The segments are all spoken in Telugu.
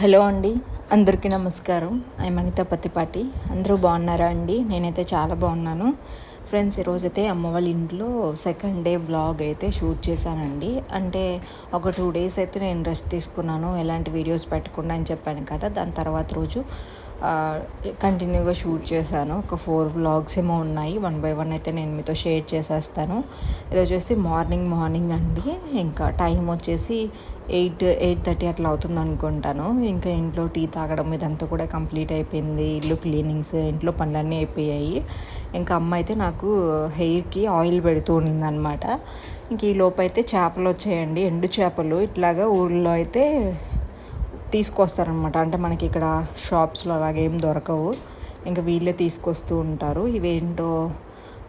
హలో అండి అందరికీ నమస్కారం. ఐ మనిత పత్తిపాటి. అందరూ బాగున్నారా అండి? నేనైతే చాలా బాగున్నాను. ఫ్రెండ్స్ ఈరోజైతే అమ్మ వాళ్ళ ఇంట్లో సెకండ్ డే బ్లాగ్ అయితే షూట్ చేశానండి. అంటే ఒక టూ డేస్ అయితే నేను రెస్ట్ తీసుకున్నాను. ఎలాంటి వీడియోస్ పెట్టకుండా అని చెప్పాను కదా దాని తర్వాత రోజు కంటిన్యూగా షూట్ చేశాను. ఒక ఫోర్ బ్లాగ్స్ ఏమో ఉన్నాయి. వన్ బై వన్ అయితే నేను మీతో షేర్ చేసేస్తాను. ఇది వచ్చేసి మార్నింగ్ మార్నింగ్ అండి. ఇంకా టైం వచ్చేసి ఎయిట్ ఎయిట్ థర్టీ అట్లా అవుతుంది అనుకుంటాను. ఇంకా ఇంట్లో టీ తాగడం ఇదంతా కూడా కంప్లీట్ అయిపోయింది. ఇల్లు క్లీనింగ్స్ ఇంట్లో పనులన్నీ అయిపోయాయి. ఇంకా అమ్మ అయితే నాకు హెయిర్కి ఆయిల్ పెడుతూ అనమాట ఇంక ఈ లోపు అయితే చేపలు వచ్చాయండి. ఎండు చేపలు. ఇట్లాగా ఊళ్ళో అయితే తీసుకొస్తారనమాట అంటే మనకి ఇక్కడ షాప్స్లో అలాగేం దొరకవు. ఇంకా వీళ్ళే తీసుకొస్తూ ఉంటారు. ఇవేంటో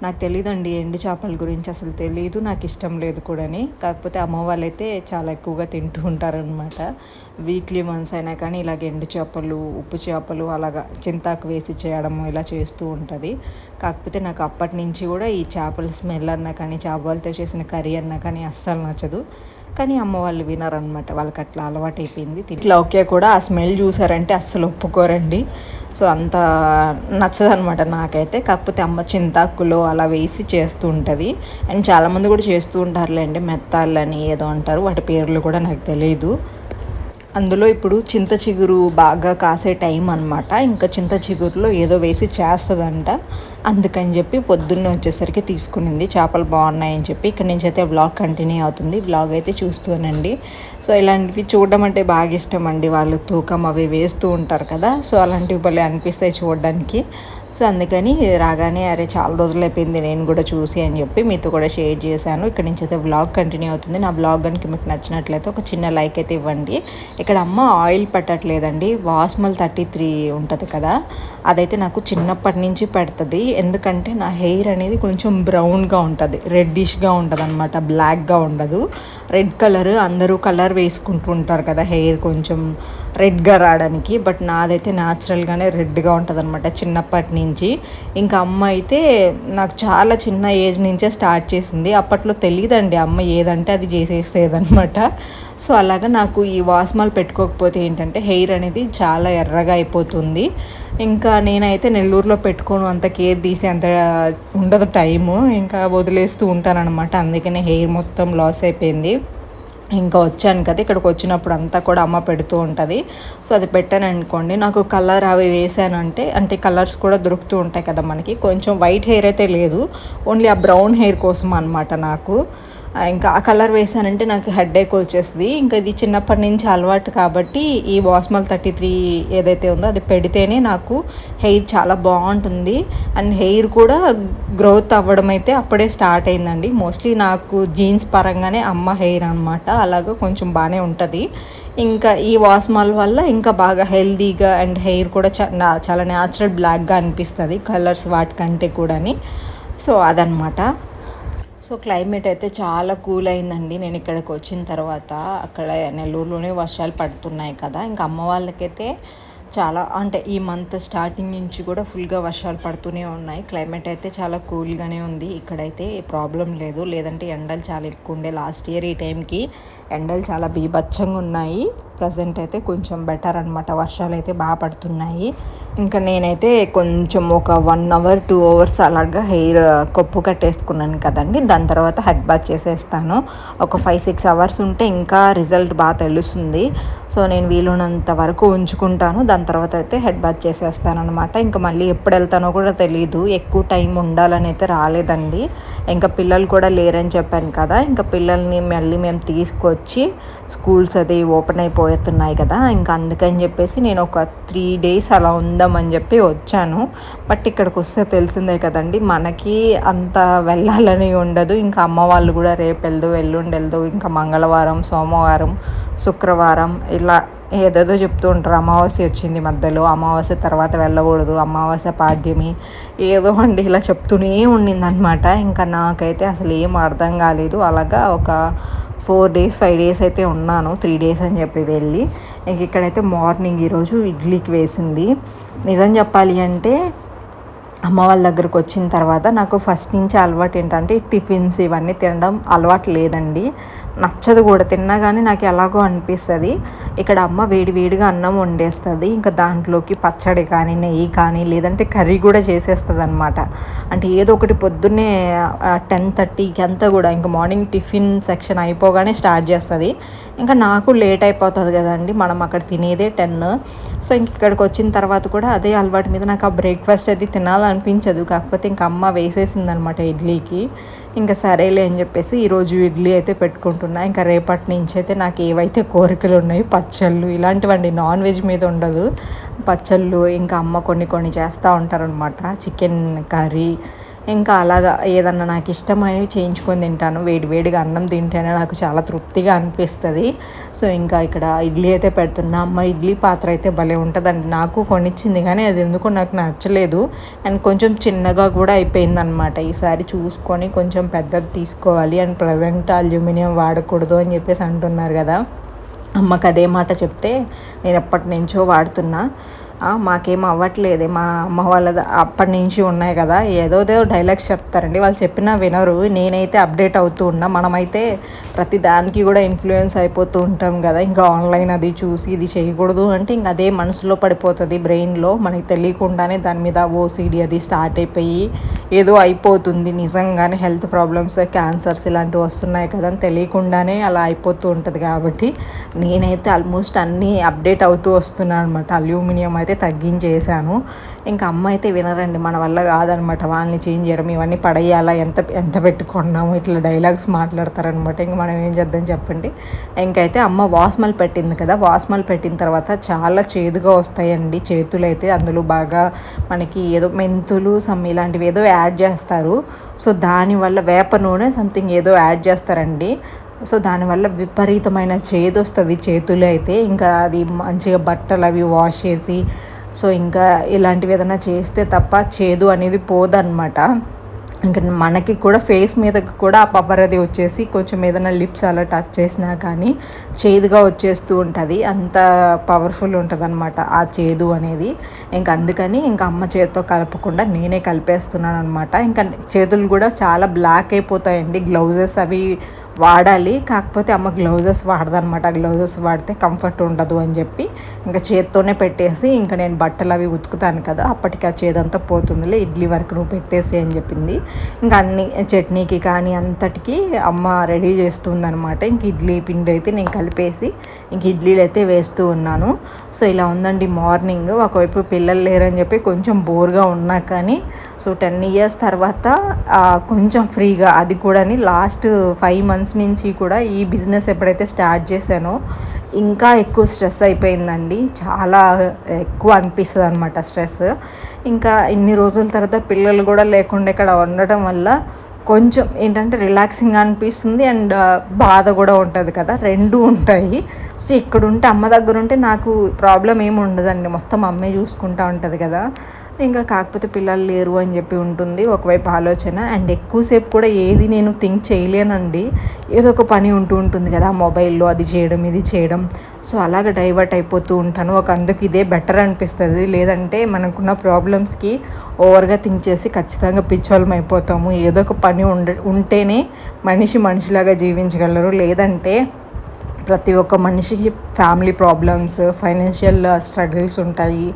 నాకు తెలియదండి ఎండు చేపల గురించి అసలు తెలియదు నాకు ఇష్టం లేదు కూడాని కాకపోతే అమ్మ వాళ్ళైతే చాలా ఎక్కువగా తింటూ ఉంటారనమాట వీక్లీ మంత్స్ అయినా కానీ ఇలాగ ఎండు చేపలు ఉప్పు చేపలు అలాగా చింతాకు వేసి చేయడము ఇలా చేస్తూ ఉంటుంది. కాకపోతే నాకు అప్పటి నుంచి కూడా ఈ చేపల స్మెల్ అన్నా కానీ చేపలతో చేసిన కర్రీ అన్నా కానీ అస్సలు నచ్చదు. కానీ అమ్మ వాళ్ళు వినరనమాట వాళ్ళకి అట్లా అలవాటు అయిపోయింది ఇట్లా ఓకే కూడా ఆ స్మెల్ చూసారంటే అస్సలు ఒప్పుకోరండి. సో అంత నచ్చదనమాట నాకైతే. కాకపోతే అమ్మ చింతాకులో అలా వేసి చేస్తూ ఉంటుంది. అండ్ చాలామంది కూడా చేస్తూ ఉంటారులేండి. మెత్తాలని ఏదో అంటారు. వాటి పేర్లు కూడా నాకు తెలియదు అందులో ఇప్పుడు చింత చిగురు బాగా కాసే టైం అనమాట ఇంకా చింత చిగురులో ఏదో వేసి చేస్తుందంట. అందుకని చెప్పి పొద్దున్నే వచ్చేసరికి తీసుకునింది. చేపలు బాగున్నాయని చెప్పి ఇక్కడ నుంచి అయితే బ్లాగ్ కంటిన్యూ అవుతుంది. బ్లాగ్ అయితే చూస్తూనండి. సో ఇలాంటివి చూడడం అంటే బాగా ఇష్టం అండి. వాళ్ళు తూకం అవి వేస్తూ ఉంటారు కదా. సో అలాంటివి భలే అనిపిస్తాయి చూడడానికి. సో అందుకని రాగానే అరే చాలా రోజులు అయిపోయింది నేను కూడా చూసి అని చెప్పి మీతో కూడా షేర్ చేశాను. ఇక్కడ నుంచి అయితే బ్లాగ్ కంటిన్యూ అవుతుంది. నా బ్లాగ్ కనుక మీకు నచ్చినట్లయితే ఒక చిన్న లైక్ అయితే ఇవ్వండి. ఇక్కడ అమ్మ ఆయిల్ పెట్టట్లేదండి. వాస్మల్ థర్టీ త్రీ ఉంటుంది కదా అదైతే నాకు చిన్నప్పటి నుంచి పెడుతుంది. ఎందుకంటే నా హెయిర్ అనేది కొంచెం బ్రౌన్గా ఉంటుంది రెడ్డిష్గా ఉంటుంది అనమాట బ్లాక్గా ఉండదు. రెడ్ కలర్ అందరూ కలర్ వేసుకుంటూ ఉంటారు కదా హెయిర్ కొంచెం. రెడ్గా రావడానికి బట్ నాదైతే న్యాచురల్గానే రెడ్గా ఉంటుంది అనమాట చిన్నప్పటి నుంచి. ఇంకా అమ్మ అయితే నాకు చాలా చిన్న ఏజ్ నుంచే స్టార్ట్ చేసింది. అప్పట్లో తెలియదండి అమ్మ ఏదంటే అది చేసేసేదనమాట సో అలాగా నాకు ఈ వాస్మాల్ పెట్టుకోకపోతే ఏంటంటే హెయిర్ అనేది చాలా ఎర్రగా అయిపోతుంది. ఇంకా నేనైతే నెల్లూరులో పెట్టుకోను అంత కేర్ తీసి అంత ఉండదు టైము. ఇంకా వదిలేస్తూ ఉంటానన్నమాట. అందుకనే హెయిర్ మొత్తం లాస్ అయిపోయింది. ఇంకా వచ్చాను కదా ఇక్కడికి వచ్చినప్పుడు అంతా కూడా అమ్మ పెడుతూ ఉంటుంది. సో అది పెట్టాను అనుకోండి. నాకు కలర్ అవి వేసానంటే అంటే కలర్స్ కూడా దొరుకుతూ ఉంటాయి కదా మనకి. కొంచెం వైట్ హెయిర్ అయితే లేదు. ఓన్లీ ఆ బ్రౌన్ హెయిర్ కోసం అనమాట నాకు. ఇంకా ఆ కలర్ వేసానంటే నాకు హెడ్ఏక్ వచ్చేస్తుంది. ఇంకా ఇది చిన్నప్పటి నుంచి అలవాటు కాబట్టి ఈ వాస్మల్ థర్టీ త్రీ ఏదైతే ఉందో అది పెడితేనే నాకు హెయిర్ చాలా బాగుంటుంది. అండ్ హెయిర్ కూడా గ్రోత్ అవ్వడం అయితే అప్పుడే స్టార్ట్ అయిందండి. మోస్ట్లీ నాకు జీన్స్ పరంగానే అమ్మ హెయిర్ అనమాట అలాగా కొంచెం బాగానే ఉంటుంది. ఇంకా ఈ వాస్మాల్ వల్ల ఇంకా బాగా హెల్దీగా అండ్ హెయిర్ కూడా చాలా న్యాచురల్ బ్లాక్గా అనిపిస్తుంది. కలర్స్ వాటికంటే కూడాని. సో అదనమాట సో క్లైమేట్ అయితే చాలా కూల్ అయిందండి. నేను ఇక్కడికి వచ్చిన తర్వాత అక్కడ నెల్లూరులోనే వర్షాలు పడుతున్నాయి కదా. ఇంకా అమ్మ వాళ్ళకైతే చాలా అంటే ఈ మంత్ స్టార్టింగ్ నుంచి కూడా ఫుల్గా వర్షాలు పడుతూనే ఉన్నాయి. క్లైమేట్ అయితే చాలా కూల్గానే ఉంది. ఇక్కడైతే ప్రాబ్లం లేదు. లేదంటే ఎండలు చాలా ఎక్కువ ఉండే లాస్ట్ ఇయర్ ఈ టైంకి ఎండలు చాలా బీభత్సంగా ఉన్నాయి. ప్రజెంట్ అయితే కొంచెం బెటర్ అనమాట వర్షాలు అయితే బాగా పడుతున్నాయి. ఇంకా నేనైతే కొంచెం ఒక వన్ అవర్ టూ అవర్స్ అలాగా హెయిర్ కొప్పు కట్టేసుకున్నాను కదండి. దాని తర్వాత హెడ్ బాత్ చేసేస్తాను. ఒక ఫైవ్ సిక్స్ అవర్స్ ఉంటే ఇంకా రిజల్ట్ బాగా తెలుస్తుంది. సో నేను వీలున్నంత వరకు ఉంచుకుంటాను. దాని తర్వాత అయితే హెడ్ బాత్ చేసేస్తాను అనమాట ఇంకా మళ్ళీ ఎప్పుడు వెళ్తానో కూడా తెలియదు ఎక్కువ టైం ఉండాలని అయితే రాలేదండి. ఇంకా పిల్లలు కూడా లేరని చెప్పాను కదా. ఇంకా పిల్లల్ని మళ్ళీ మేము తీసుకొచ్చి స్కూల్స్ అది ఓపెన్ అయిపోతున్నాయి కదా. ఇంకా అందుకని చెప్పేసి నేను ఒక త్రీ డేస్ అలా చూద్దామని చెప్పి వచ్చాను. బట్ ఇక్కడికి వస్తే తెలిసిందే కదండి మనకి అంత వెళ్ళాలని ఉండదు. ఇంకా అమ్మ వాళ్ళు కూడా రేపు వెళ్దు ఎల్లుండి వెళ్దు ఇంకా మంగళవారం సోమవారం శుక్రవారం ఇలా ఏదేదో చెప్తూ ఉంటారు. అమావాస్య వచ్చింది మధ్యలో అమావాస్య తర్వాత వెళ్ళకూడదు అమావాస్య పాడ్యమి ఏదో అండి ఇలా చెప్తూనే ఉండిందనమాట ఇంకా నాకైతే అసలు ఏం అర్థం కాలేదు. అలాగా ఒక ఫోర్ డేస్ ఫైవ్ డేస్ అయితే ఉన్నాను. త్రీ డేస్ అని చెప్పి వెళ్ళి. ఇక్కడైతే మార్నింగ్ ఈరోజు ఇడ్లీకి వేసింది. నిజం చెప్పాలి అంటే అమ్మ వాళ్ళ దగ్గరకు వచ్చిన తర్వాత నాకు ఫస్ట్ నుంచి అలవాటు ఏంటంటే టిఫిన్స్ ఇవన్నీ తినడం అలవాటు లేదండి. నచ్చదు కూడా. తిన్నా కానీ నాకు ఎలాగో అనిపిస్తుంది. ఇక్కడ అమ్మ వేడి వేడిగా అన్నం వండేస్తుంది. ఇంకా దాంట్లోకి పచ్చడి కానీ నెయ్యి కానీ లేదంటే కర్రీ కూడా చేసేస్తుంది అనమాట అంటే ఏదో ఒకటి పొద్దున్నే టెన్ థర్టీకి అంతా కూడా ఇంకా మార్నింగ్ టిఫిన్ సెక్షన్ అయిపోగానే స్టార్ట్ చేస్తుంది. ఇంకా నాకు లేట్ అయిపోతుంది కదండి. మనం అక్కడ తినేదే టెన్ సో ఇంక ఇక్కడికి వచ్చిన తర్వాత కూడా అదే అలవాటు మీద నాకు ఆ బ్రేక్ఫాస్ట్ అది తినాలనిపించదు. కాకపోతే ఇంకా అమ్మ వేసేసింది అనమాట ఇడ్లీకి. ఇంకా సరేలే అని చెప్పేసి ఈరోజు ఇడ్లీ అయితే పెట్టుకుంటున్నా. ఇంకా రేపటి నుంచి అయితే నాకు ఏవైతే కోరికలు ఉన్నాయి పచ్చళ్ళు ఇలాంటివండి నాన్ వెజ్ మీద ఉండదు. పచ్చళ్ళు ఇంకా అమ్మ కొన్ని కొన్ని చేస్తూ ఉంటారనమాట చికెన్ కర్రీ ఇంకా అలాగా ఏదన్నా నాకు ఇష్టమైనవి చేయించుకొని తింటాను. వేడివేడిగా అన్నం తింటేనే నాకు చాలా తృప్తిగా అనిపిస్తుంది. సో ఇంకా ఇక్కడ ఇడ్లీ అయితే పెడుతున్నా. అమ్మ ఇడ్లీ పాత్ర అయితే భలే ఉంటుందండి. నాకు కొనిచ్చింది కానీ అది ఎందుకో నాకు నచ్చలేదు. అండ్ కొంచెం చిన్నగా కూడా అయిపోయింది అనమాట ఈసారి చూసుకొని కొంచెం పెద్దది తీసుకోవాలి అండ్ ప్రజెంట్ అల్యూమినియం వాడకూడదు అని చెప్పేసి అంటున్నారు కదా. అమ్మకి అదే మాట చెప్తే నేను ఎప్పటి నుంచో వాడుతున్నా. మాకేం అవ్వట్లేదే. మా అమ్మ వాళ్ళ అప్పటి నుంచి ఉన్నాయి కదా ఏదోదో డైలాగ్స్ చెప్తారండి. వాళ్ళు చెప్పినా వినరు. నేనైతే అప్డేట్ అవుతూ ఉన్నా. మనమైతే ప్రతి దానికి కూడా ఇన్ఫ్లుయెన్స్ అయిపోతూ ఉంటాం కదా. ఇంకా ఆన్లైన్ అది చూసి ఇది చేయకూడదు అంటే ఇంకా అదే మనసులో పడిపోతుంది బ్రెయిన్లో మనకి తెలియకుండానే దాని మీద ఓసీడీ అది స్టార్ట్ అయిపోయి ఏదో అయిపోతుంది. నిజంగానే హెల్త్ ప్రాబ్లమ్స్ క్యాన్సర్స్ ఇలాంటివి వస్తున్నాయి కదా అని తెలియకుండానే అలా అయిపోతూ ఉంటుంది కాబట్టి నేనైతే ఆల్మోస్ట్ అన్నీ అప్డేట్ అవుతూ వస్తున్నాను అనమాట అల్యూమినియం అయితే అయితే తగ్గించేసాను ఇంకా అమ్మ అయితే వినరండి మన వల్ల కాదనమాట. వాళ్ళని చేంజ్ చేయడం ఇవన్నీ పడేయాలా? ఎంత ఎంత పెట్టుకున్నాము? ఇట్లా డైలాగ్స్ మాట్లాడతారనమాట. ఇంక మనం ఏం చేద్దాం చెప్పండి. ఇంకైతే అమ్మ వాస్మల్ పెట్టింది కదా వాస్మల్ పెట్టిన తర్వాత చాలా చేదుగా వస్తాయండి చేతులు అయితే. అందులో బాగా మనకి ఏదో మెంతులు సమ్ ఇలాంటివి ఏదో యాడ్ చేస్తారు. సో దానివల్ల వేప నూనె సంథింగ్ ఏదో యాడ్ చేస్తారండి. సో దానివల్ల విపరీతమైన చేదు వస్తుంది చేతులు అయితే ఇంకా అది మంచిగా బట్టలు అవి వాష్ చేసి సో ఇంకా ఇలాంటివి ఏదైనా చేస్తే తప్ప చేదు అనేది పోదన్నమాట. ఇంకా మనకి కూడా ఫేస్ మీద కూడా ఆ పబ్బరది వచ్చేసి కొంచెం ఏదైనా లిప్స్ అలా టచ్ చేసినా కానీ చేదుగా వచ్చేస్తూ ఉంటుంది. అంత పవర్ఫుల్ ఉంటుంది అనమాట ఆ చేదు అనేది. ఇంకా అందుకని ఇంకా అమ్మ చేతితో కలపకుండా నేనే కలిపేస్తున్నాను అనమాట ఇంకా చేతులు కూడా చాలా బ్లాక్ అయిపోతాయండి. గ్లౌజెస్ అవి వాడాలి. కాకపోతే అమ్మ గ్లౌజెస్ వాడదనమాట గ్లౌజెస్ వాడితే కంఫర్ట్ ఉండదు అని చెప్పి ఇంకా చేత్తోనే పెట్టేసి ఇంకా నేను బట్టలు అవి ఉతుకుతాను కదా అప్పటికి ఆ చేదంతా పోతుందిలే ఇడ్లీ వరకు నువ్వు పెట్టేసి అని చెప్పింది. ఇంకా అన్ని చట్నీకి కానీ అంతటికి అమ్మ రెడీ చేస్తుందనమాట ఇంక ఇడ్లీ పిండి అయితే నేను కలిపేసి ఇంక ఇడ్లీలు అయితే వేస్తూ ఉన్నాను. సో ఇలా ఉందండి మార్నింగ్. ఒకవైపు పిల్లలు లేరని చెప్పి కొంచెం బోర్గా ఉన్నా కానీ సో టెన్ ఇయర్స్ తర్వాత కొంచెం ఫ్రీగా అది కూడా లాస్ట్ ఫైవ్ మంత్స్ నుంచి కూడా ఈ బిజినెస్ ఎప్పుడైతే స్టార్ట్ చేశానో ఇంకా ఎక్కువ స్ట్రెస్ అయిపోయిందండి. చాలా ఎక్కువ అనిపిస్తుంది అనమాట స్ట్రెస్ ఇంకా ఇన్ని రోజుల తర్వాత పిల్లలు కూడా లేకుండా ఇక్కడ ఉండటం వల్ల కొంచెం ఏంటంటే రిలాక్సింగ్ అనిపిస్తుంది అండ్ బాధ కూడా ఉంటుంది కదా. రెండు ఉంటాయి. సో ఇక్కడ ఉంటే అమ్మ దగ్గర ఉంటే నాకు ప్రాబ్లం ఏమి ఉండదండి. మొత్తం అమ్మే చూసుకుంటా ఉంటుంది కదా. ఇంకా కాకపోతే పిల్లలు లేరు అని చెప్పి ఉంటుంది ఒకవైపు ఆలోచన. అండ్ ఎక్కువసేపు కూడా ఏది నేను థింక్ చేయలేనండి. ఏదో ఒక పని ఉంటూ ఉంటుంది కదా మొబైల్లో అది చేయడం ఇది చేయడం. సో అలాగ డైవర్ట్ అయిపోతూ ఉంటాను. ఒక అందుకు ఇదే బెటర్ అనిపిస్తుంది. లేదంటే మనకున్న ప్రాబ్లమ్స్కి ఓవర్గా థింక్ చేసి ఖచ్చితంగా పిచ్చోళం అయిపోతాము. ఏదో ఒక పని ఉండ ఉంటేనే మనిషి మనిషిలాగా జీవించగలరు. లేదంటే ప్రతి ఒక్క మనిషికి ఫ్యామిలీ ప్రాబ్లమ్స్ ఫైనాన్షియల్ స్ట్రగుల్స్ ఉంటాయి.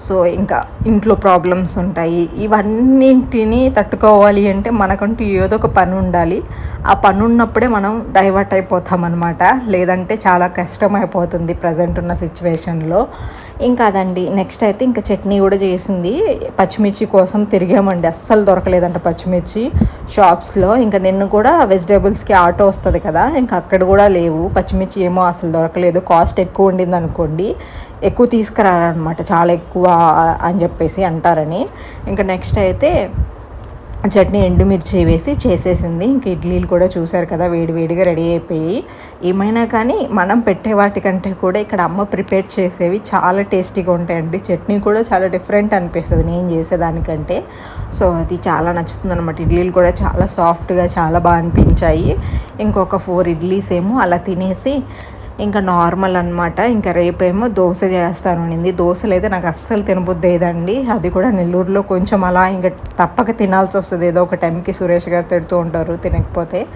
సో ఇంకా ఇంట్లో ప్రాబ్లమ్స్ ఉంటాయి. ఇవన్నింటిని తట్టుకోవాలి అంటే మనకంటూ ఏదో ఒక పని ఉండాలి. ఆ పని ఉన్నప్పుడే మనం డైవర్ట్ అయిపోతాం అనమాట లేదంటే చాలా కష్టం అయిపోతుంది ప్రజెంట్ ఉన్న సిచ్యువేషన్లో ఇంకా అదండి నెక్స్ట్ అయితే ఇంకా చట్నీ కూడా చేసింది. పచ్చిమిర్చి కోసం తిరిగామండి అస్సలు దొరకలేదంట పచ్చిమిర్చి షాప్స్లో. ఇంకా నిన్ను కూడా వెజిటేబుల్స్కి ఆటో వస్తుంది కదా ఇంకా అక్కడ కూడా లేవు. పచ్చిమిర్చి ఏమో అసలు దొరకలేదు కాస్ట్ ఎక్కువ ఉండింది అనుకోండి ఎక్కువ తీసుకురారనమాట చాలా ఎక్కువ అని చెప్పేసి అంటారని. ఇంకా నెక్స్ట్ అయితే చట్నీ ఎండుమిర్చి వేసి చేసేసింది. ఇంక ఇడ్లీలు కూడా చూసారు కదా వేడివేడిగా రెడీ అయిపోయి ఏమైనా కానీ మనం పెట్టే వాటికంటే కూడా ఇక్కడ అమ్మ ప్రిపేర్ చేసేవి చాలా టేస్టీగా ఉంటాయండి. చట్నీ కూడా చాలా డిఫరెంట్ అనిపిస్తుంది నేను చేసేదానికంటే. సో అది చాలా నచ్చుతుంది అనమాట ఇడ్లీలు కూడా చాలా సాఫ్ట్గా చాలా బాగా అనిపించాయి. ఇంకొక ఫోర్ ఇడ్లీస్ ఏమో అలా తినేసి ఇంకా నార్మల్ అనమాట ఇంకా రేపేమో దోశ చేస్తాను అనింది. దోశలు అయితే నాకు అస్సలు తినబుద్ది ఏదండి అది కూడా నెల్లూరులో కొంచెం అలా ఇంకా తప్పక తినాల్సి వస్తుంది. ఏదో ఒక టైంకి సురేష్ గారు తిడుతూ ఉంటారు తినకపోతే.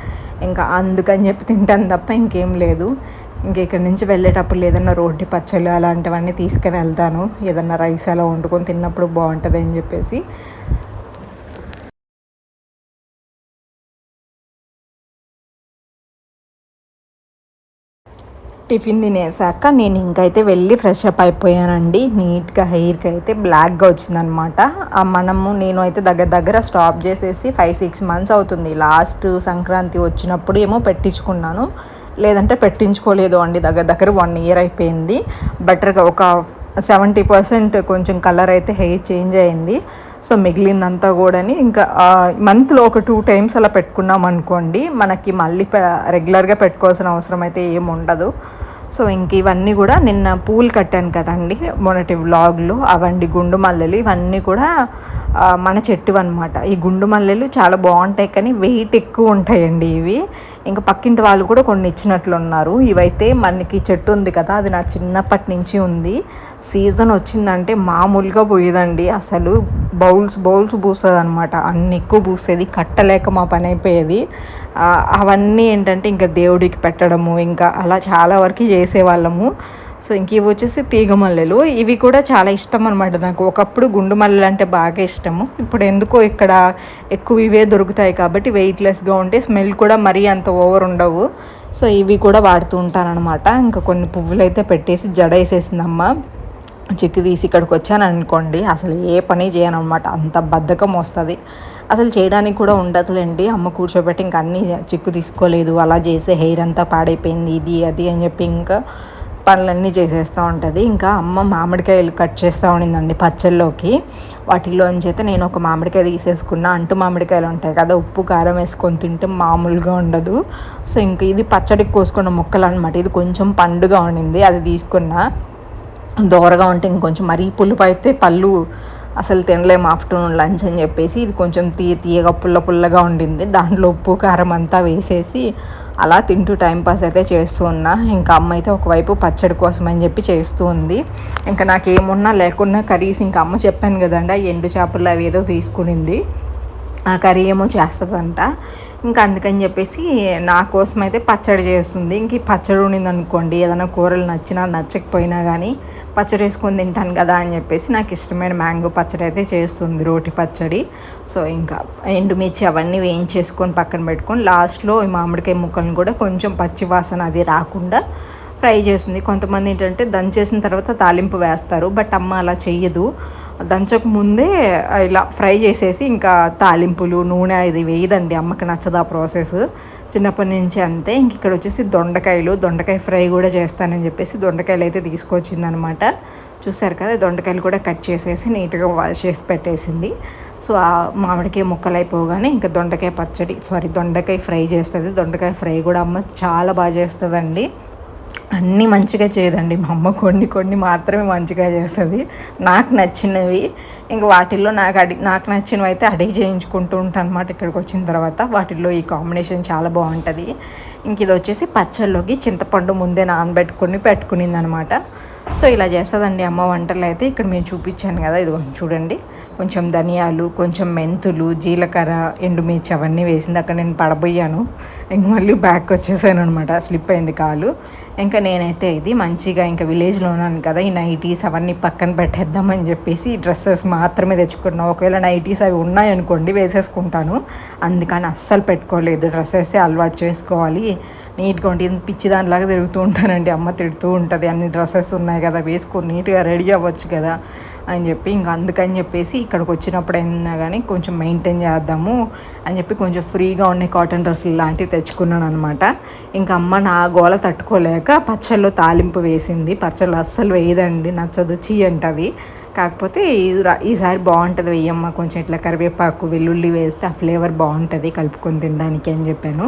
ఇంకా అందుకని చెప్పి తింటాను తప్ప ఇంకేం లేదు. ఇంక ఇక్కడి నుంచి వెళ్ళేటప్పుడు ఏదన్నా రోడ్డు పచ్చళ్ళు అలాంటివన్నీ తీసుకుని వెళ్తాను. ఏదన్నా రైస్ అలా వండుకొని తిన్నప్పుడు బాగుంటుంది అని చెప్పేసి. టిఫిన్ తినేసాక నేను ఇంకైతే వెళ్ళి ఫ్రెష్ అప్ అయిపోయానండి. నీట్గా హెయిర్కి అయితే బ్లాక్గా వచ్చిందనమాట మనము నేను అయితే దగ్గర దగ్గర స్టాప్ చేసేసి ఫైవ్ సిక్స్ మంత్స్ అవుతుంది. లాస్ట్ సంక్రాంతి వచ్చినప్పుడు ఏమో పెట్టించుకున్నాను. లేదంటే పెట్టించుకోలేదు అండి. దగ్గర దగ్గర వన్ ఇయర్ అయిపోయింది. బెటర్గా ఒక సెవెంటీ పర్సెంట్ కొంచెం కలర్ అయితే హెయిర్ చేంజ్ అయింది. సో మిగిలిందంతా కూడాని ఇంకా మంత్లో ఒక టూ టైమ్స్ అలా పెట్టుకున్నాం అనుకోండి మనకి మళ్ళీ రెగ్యులర్గా పెట్టుకోవాల్సిన అవసరం అయితే ఏమి ఉండదు సో ఇంక ఇవన్నీ కూడా నిన్న పూలు కట్టాను కదండి మొన్నటి వ్లాగ్లో. అవండి గుండు మల్లెలు ఇవన్నీ కూడా మన చెట్టు అనమాట ఈ గుండు మల్లెలు చాలా బాగుంటాయి కానీ వెయిట్ ఎక్కువ ఉంటాయండి ఇవి. ఇంకా పక్కింటి వాళ్ళు కూడా కొన్ని ఇచ్చినట్లు ఉన్నారు. ఇవైతే మనకి చెట్టు ఉంది కదా అది నా చిన్నప్పటి నుంచి ఉంది. సీజన్ వచ్చిందంటే మామూలుగా పోయేదండి. అసలు బౌల్స్ బౌల్స్ పూసేది అనమాట అన్ని ఎక్కువ పూసేది కట్టలేక మా పని అయిపోయేది. అవన్నీ ఏంటంటే ఇంకా దేవుడికి పెట్టడము ఇంకా అలా చాలా వరకు చేసేవాళ్ళము. సో ఇంక ఇవి వచ్చేసి తీగ మల్లెలు ఇవి కూడా చాలా ఇష్టం అనమాట నాకు. ఒకప్పుడు గుండు మల్లెలు అంటే బాగా ఇష్టము. ఇప్పుడు ఎందుకో ఇక్కడ ఎక్కువ ఇవే దొరుకుతాయి కాబట్టి వెయిట్లెస్గా ఉంటే స్మెల్ కూడా మరీ అంత ఓవర్ ఉండవు. సో ఇవి కూడా వాడుతూ ఉంటానన్నమాట ఇంకా కొన్ని పువ్వులు అయితే పెట్టేసి జడ వేసేసిందమ్మ చిక్కు తీసి ఇక్కడికి వచ్చాను అనుకోండి అసలు ఏ పని చేయను అనమాట అంత బద్ధకం వస్తుంది. అసలు చేయడానికి కూడా ఉండదులేండి. అమ్మ కూర్చోబెట్టి ఇంకా అన్నీ చిక్కు తీసుకోలేదు. అలా చేసే హెయిర్ అంతా పాడైపోయింది ఇది అది అని చెప్పి ఇంకా పనులన్నీ చేసేస్తూ ఉంటుంది. ఇంకా అమ్మ మామిడికాయలు కట్ చేస్తూ ఉండిందండి పచ్చళ్ళలోకి వాటిలోంచి అయితే నేను ఒక మామిడికాయ తీసేసుకున్నా. అంటు మామిడికాయలు ఉంటాయి కదా ఉప్పు కారం వేసుకొని తింటే మామూలుగా ఉండదు. సో ఇంక ఇది పచ్చడికి కోసుకున్న ముక్కలు అనమాట ఇది కొంచెం పండుగా ఉండింది. అది తీసుకున్నా. దోరగా ఉంటే ఇంకొంచెం మరీ పులుపు అయితే పళ్ళు అసలు తినలేము ఆఫ్టర్నూన్ లంచ్ అని చెప్పేసి ఇది కొంచెం తీయ తీయగా పుల్ల పుల్లగా ఉండింది. దాంట్లో ఉప్పు కారం అంతా వేసేసి అలా తింటూ టైంపాస్ అయితే చేస్తూ ఉన్నా. ఇంకా అమ్మ అయితే ఒకవైపు పచ్చడి కోసం అని చెప్పి చేస్తూ ఉంది. ఇంకా నాకు ఏమున్నా లేకున్నా కర్రీస్ ఇంకా అమ్మ చెప్పాను కదండి ఎండు చేపలు అవి ఏదో తీసుకునింది. ఆ కర్రీ ఏమో చేస్తుందంట. ఇంకా అందుకని చెప్పేసి నా కోసం అయితే పచ్చడి చేస్తుంది. ఇంక ఈ పచ్చడి ఉండింది అనుకోండి ఏదైనా కూరలు నచ్చినా నచ్చకపోయినా కానీ పచ్చడి వేసుకొని తింటాను కదా అని చెప్పేసి నాకు ఇష్టమైన మ్యాంగో పచ్చడి అయితే చేస్తుంది రోటి పచ్చడి. సో ఇంకా ఎండుమిర్చి అవన్నీ వేయించేసుకొని పక్కన పెట్టుకొని లాస్ట్లో ఈ మామిడికాయ ముక్కలను కూడా కొంచెం పచ్చి వాసన అది రాకుండా ఫ్రై చేస్తుంది. కొంతమంది ఏంటంటే దంచేసిన తర్వాత తాలింపు వేస్తారు. బట్ అమ్మ అలా చెయ్యదు. దంచక ముందే ఇలా ఫ్రై చేసేసి ఇంకా తాలింపులు నూనె ఇది వేయదండి. అమ్మకి నచ్చదు ఆ ప్రాసెస్. చిన్నప్పటి నుంచి అంతే. ఇంక ఇక్కడ వచ్చేసి దొండకాయలు దొండకాయ ఫ్రై కూడా చేస్తానని చెప్పేసి దొండకాయలు అయితే తీసుకొచ్చిందనమాట. చూసారు కదా దొండకాయలు కూడా కట్ చేసేసి నీట్గా వాష్ చేసి పెట్టేసింది. సో ఆ మామిడికాయ ముక్కలు అయిపోగానే ఇంకా దొండకాయ పచ్చడి సారీ దొండకాయ ఫ్రై చేస్తుంది. దొండకాయ ఫ్రై కూడా అమ్మ చాలా బాగా చేస్తుందండి. అన్నీ మంచిగా చేయదండి. మా అమ్మ కొన్ని కొన్ని మాత్రమే మంచిగా చేస్తుంది. నాకు నచ్చినవి ఇంక వాటిల్లో నాకు అడిగి నాకు నచ్చినవి అయితే అడిగి చేయించుకుంటూ ఉంటాను అనమాట ఇక్కడికి వచ్చిన తర్వాత. వాటిల్లో ఈ కాంబినేషన్ చాలా బాగుంటుంది. ఇంక ఇది వచ్చేసి పచ్చళ్ళలోకి చింతపండు ముందే నానబెట్టుకుని పెట్టుకునింది అనమాట సో ఇలా చేస్తుందండి అమ్మ వంటలు అయితే. ఇక్కడ మేము చూపించాను కదా ఇది చూడండి. కొంచెం ధనియాలు కొంచెం మెంతులు జీలకర్ర ఎండుమిర్చి అవన్నీ వేసింది. అక్కడ నేను పడబోయాను. ఇంక మళ్ళీ బ్యాక్ వచ్చేసాను అనమాట స్లిప్ అయింది కాలు. ఇంకా నేనైతే ఇది మంచిగా ఇంకా విలేజ్లో ఉన్నాను కదా ఈ నైటీస్ అవన్నీ పక్కన పెట్టేద్దామని చెప్పేసి డ్రెస్సెస్ మాత్రమే తెచ్చుకున్నాను ఒకవేళ నైటీస్ అవి ఉన్నాయనుకోండి వేసేసుకుంటాను. అందుకని అస్సలు పెట్టుకోలేదు. డ్రెస్సెస్ అలవాటు చేసుకోవాలి. నీట్గా ఉంటే పిచ్చి దానిలాగా తిరుగుతూ ఉంటానండి. అమ్మ తిడుతూ ఉంటుంది. అన్ని డ్రెస్సెస్ ఉన్నాయి కదా వేసుకొని నీట్గా రెడీ అవ్వచ్చు కదా అని చెప్పి ఇంకా అందుకని చెప్పేసి ఇక్కడికి వచ్చినప్పుడు అయినా కానీ కొంచెం మెయింటైన్ చేద్దాము అని చెప్పి కొంచెం ఫ్రీగా ఉండే కాటన్ డ్రెస్సులు లాంటివి తెచ్చుకున్నాను అనమాట ఇంకా అమ్మ నా గోల తట్టుకోలేక పచ్చళ్ళు తాలింపు వేసింది. పచ్చళ్ళు అస్సలు వేయదండి నచ్చదు చీ అంటది కాకపోతే ఈసారి బాగుంటుంది వెయ్యమ్మ కొంచెం ఇట్లా కరివేపాకు వెల్లుల్లి వేస్తే ఆ ఫ్లేవర్ బాగుంటుంది కలుపుకొని తినడానికి అని చెప్పాను.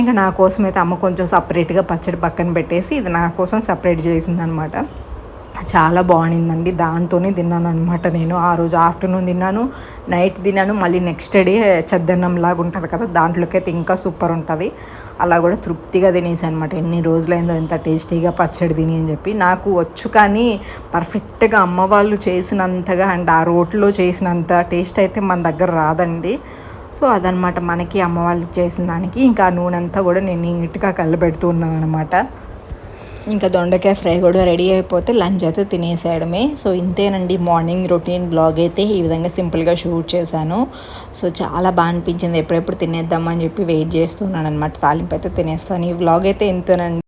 ఇంకా నా కోసం అయితే అమ్మ కొంచెం సపరేట్గా పచ్చడి పక్కన పెట్టేసి ఇది నా కోసం సపరేట్ చేసిందనమాట. చాలా బాగుండిందండి దాంతోనే తిన్నాను అనమాట నేను. ఆ రోజు ఆఫ్టర్నూన్ తిన్నాను నైట్ తిన్నాను మళ్ళీ నెక్స్ట్ డే చద్దన్నం లాగా ఉంటుంది కదా దాంట్లోకి అయితే ఇంకా సూపర్ ఉంటుంది. అలా కూడా తృప్తిగా తినేసి అనమాట ఎన్ని రోజులైందో ఎంత టేస్టీగా పచ్చడి తిని అని చెప్పి. నాకు వచ్చు కానీ పర్ఫెక్ట్గా అమ్మ వాళ్ళు చేసినంతగా అండ్ ఆ రోట్లో చేసినంత టేస్ట్ అయితే మన దగ్గర రాదండి. సో అదనమాట మనకి అమ్మ వాళ్ళు చేసిన దానికి. ఇంకా నూనె అంతా కూడా నేను నీట్గా కలబెడుతున్నాను అనమాట ఇంకా దొండకాయ ఫ్రై కూడా రెడీ అయిపోతే లంచ్ అయితే తినేసేయడమే. సో ఇంతేనండి మార్నింగ్ రొటీన్ బ్లాగ్ అయితే ఈ విధంగా సింపుల్గా షూట్ చేశాను. సో చాలా బాగా అనిపించింది. ఎప్పుడెప్పుడు తినేద్దామని చెప్పి వెయిట్ చేస్తున్నాను అనమాట తాలింపు అయితే తినేస్తాను. ఈ బ్లాగ్ అయితే ఇంతేనండి.